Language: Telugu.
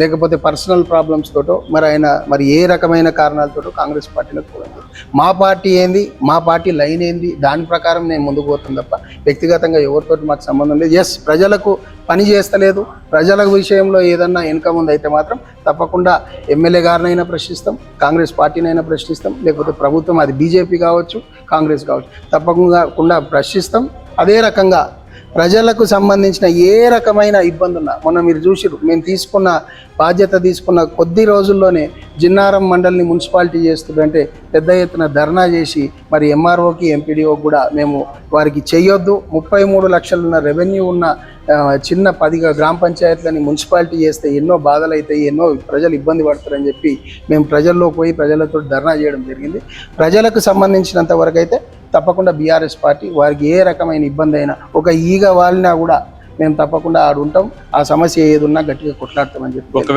లేకపోతే పర్సనల్ ప్రాబ్లమ్స్ తోటో మరి ఆయన మరి ఏ రకమైన కారణాలతోటో కాంగ్రెస్ పార్టీలోకి పోయింది మా పార్టీ ఏంది? మా పార్టీ లైన్ ఏంది? దాని ప్రకారం నేను ముందుకు పోతుంది తప్ప వ్యక్తిగతంగా ఎవరితోటి మాకు సంబంధం లేదు. ఎస్ ప్రజలకు పని చేస్తలేదు. ప్రజల విషయంలో ఏదన్నా ఇన్కమ్ ఉంది అయితే మాత్రం తప్పకుండా ఎమ్మెల్యే గారినైనా ప్రశ్నిస్తాం కాంగ్రెస్ పార్టీనైనా ప్రశ్నిస్తాం లేకపోతే ప్రభుత్వం అది బీజేపీ కావచ్చు కాంగ్రెస్ కావచ్చు తప్పకుండా ప్రశ్నిస్తాం. అదే రకంగా ప్రజలకు సంబంధించిన ఏ రకమైన ఇబ్బందున్న మొన్న మీరు చూసిరు మేము తీసుకున్న బాధ్యత తీసుకున్న కొద్ది రోజుల్లోనే జిన్నారం మండలిని మున్సిపాలిటీ చేస్తుందంటే పెద్ద ఎత్తున ధర్నా చేసి మరి ఎంఆర్ఓకి ఎంపీడీఓకి కూడా మేము వారికి చేయొద్దు ముప్పై మూడు లక్షలున్న రెవెన్యూ ఉన్న చిన్న పది గ్రామ పంచాయతీలని మున్సిపాలిటీ చేస్తే ఎన్నో బాధలు అవుతాయి ఎన్నో ప్రజలు ఇబ్బంది పడతారని చెప్పి మేము ప్రజల్లోకి పోయి ప్రజలతో ధర్నా చేయడం జరిగింది. ప్రజలకు సంబంధించినంత వరకు అయితే తప్పకుండా బీఆర్ఎస్ పార్టీ వారికి ఏ రకమైన ఇబ్బంది అయినా ఒక ఈగ వాలినా కూడా మేము తప్పకుండా ఆడుంటాం. ఆ సమస్య ఏదున్నా గట్టిగా కొట్లాడతామని చెప్పి